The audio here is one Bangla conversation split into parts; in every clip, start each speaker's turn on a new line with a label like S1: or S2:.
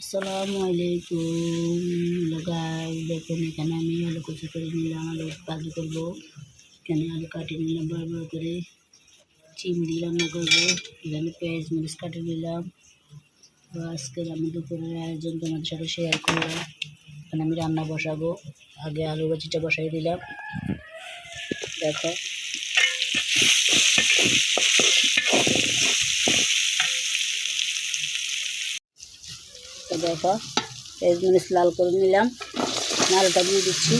S1: আসসালামু আলাইকুম। গাই দেখুন, এখানে আমি আলু কুচি করে নিলাম, আলু ভাজি করব। এখানে আলু কাটিয়ে নিলাম, বড় বড় করে। চিম দিয়ে রান্না করব। এখানে পেঁয়াজ, মরিচ কাটিয়ে নিলাম। আজকের আমি দুপুরের আয়োজন তোমাদের সাথে শেয়ার করলাম এখানে আমি রান্না বসাবো। আগে আলু ভাজিটা বসাই দিলাম। দেখো। পেঁয়াজ মরিচ লাল করে নিলাম। নালটা দিয়ে দিচ্ছি।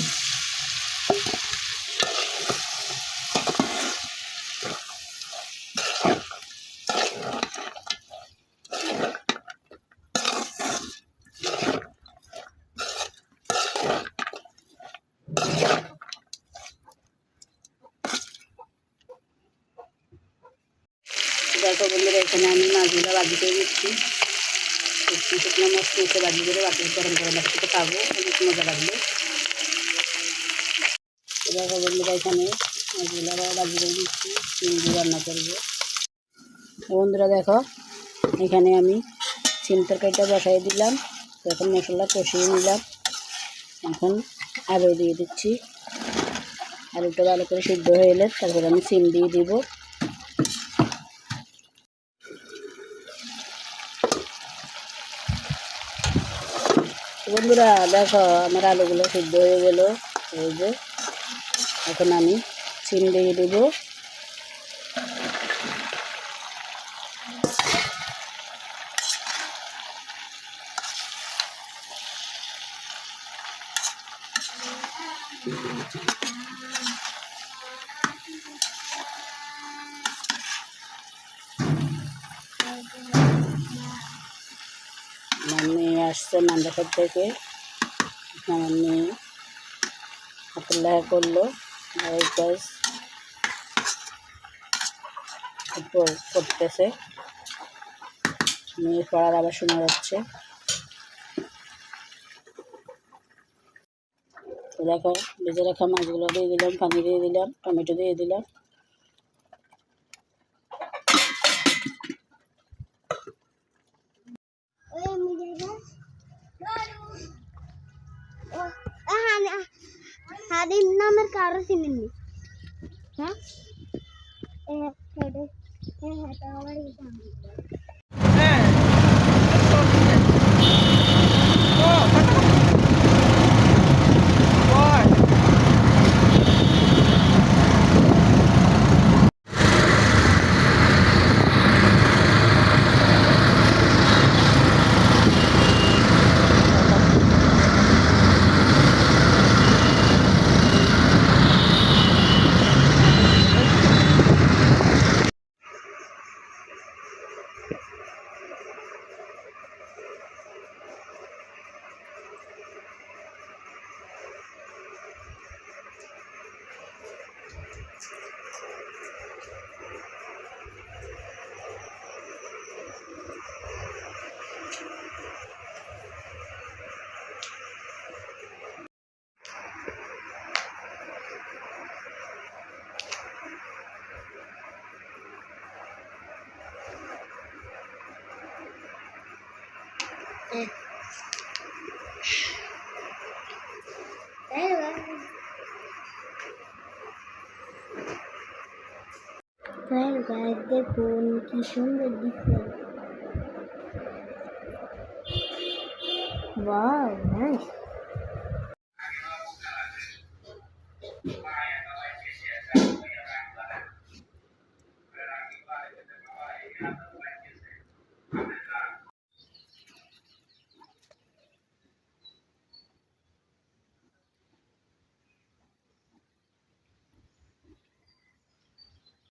S1: দেখো বন্ধুরা, এখানে আমি মাছগুলো করে দিচ্ছি বন্ধুরা এখানে করে দিচ্ছি করব বন্ধুরা দেখো, এখানে আমি সিম তরকারিটা বসাই দিলাম। এখন মশলা কষিয়ে নিলাম। এখন আলু দিয়ে দিচ্ছি। আলুটা ভালো করে সিদ্ধ হয়ে এলে তারপরে আমি সিম দিয়ে দিব। বন্ধুরা, দেখো, আমার আলুগুলো সিদ্ধ হয়ে গেল। এই যে, এখন আমি চিন দিয়ে দেব। Thank মেয়ে আসছে মান্দাখার থেকে। আমার মেয়ে লেখা করল কাজ করতেছে। মেয়ে পড়ার আবার শোনা যাচ্ছে দেখো ভেজে রাখা মাছগুলো দিয়ে দিলাম, পানি দিয়ে দিলাম, টমেটো দিয়ে দিলাম।
S2: হাদিম নামের কারও চিনেননি হ্যাঁ হেঁটে হেঁটে আবার হ্যাঁ গাছ দেখুন কি সুন্দর দিচ্ছে ওয়াও নাইস